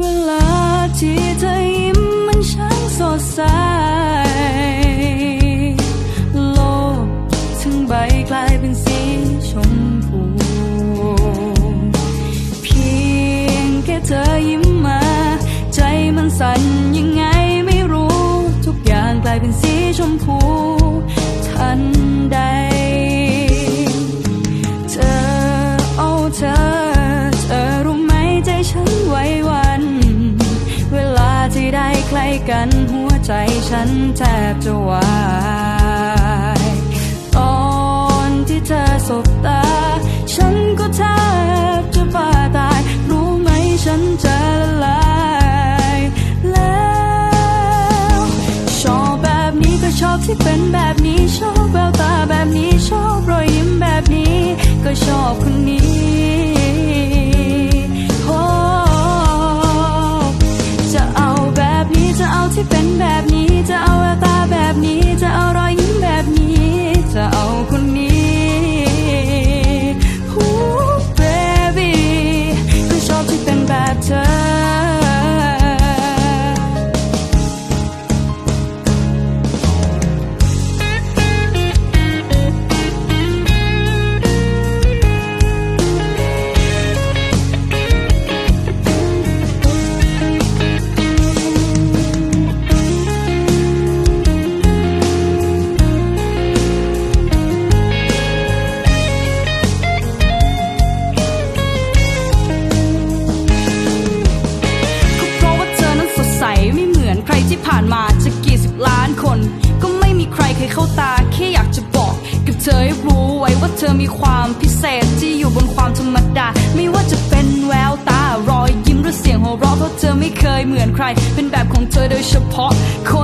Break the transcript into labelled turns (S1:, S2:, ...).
S1: เวลาที่เธอยิ้มมันช่างสดใส โลกทั้งใบกลายเป็นสีชมพู เพียงแค่เธอยิ้มมา ใจมันสั่นยังไงไม่รู้ ทุกอย่างกลายเป็นสีชมพู ใกล้กันหัวใจฉันแทบจะวายตอนที่เธอสบตา ฉันก็แทบจะบ้าตาย รู้ไหมฉันจะละลายแล้วชอบแบบนี้ก็ชอบที่เป็นแบบนี้ชอบ ตที่ผ่านมาจะกี่สิบล้านคน ก็ไม่มีใครเคยเข้าตาแค่อยากจะบอก กับเธอให้รู้ไว้ว่าเธอมีความพิเศษที่อยู่บนความธรรมดา ไม่ว่าจะเป็นแววตารอยยิ้มหรือเสียงหัวเราะเพราะเธอไม่เคยเหมือนใคร เป็นแบบของเธอโดยเฉพาะคน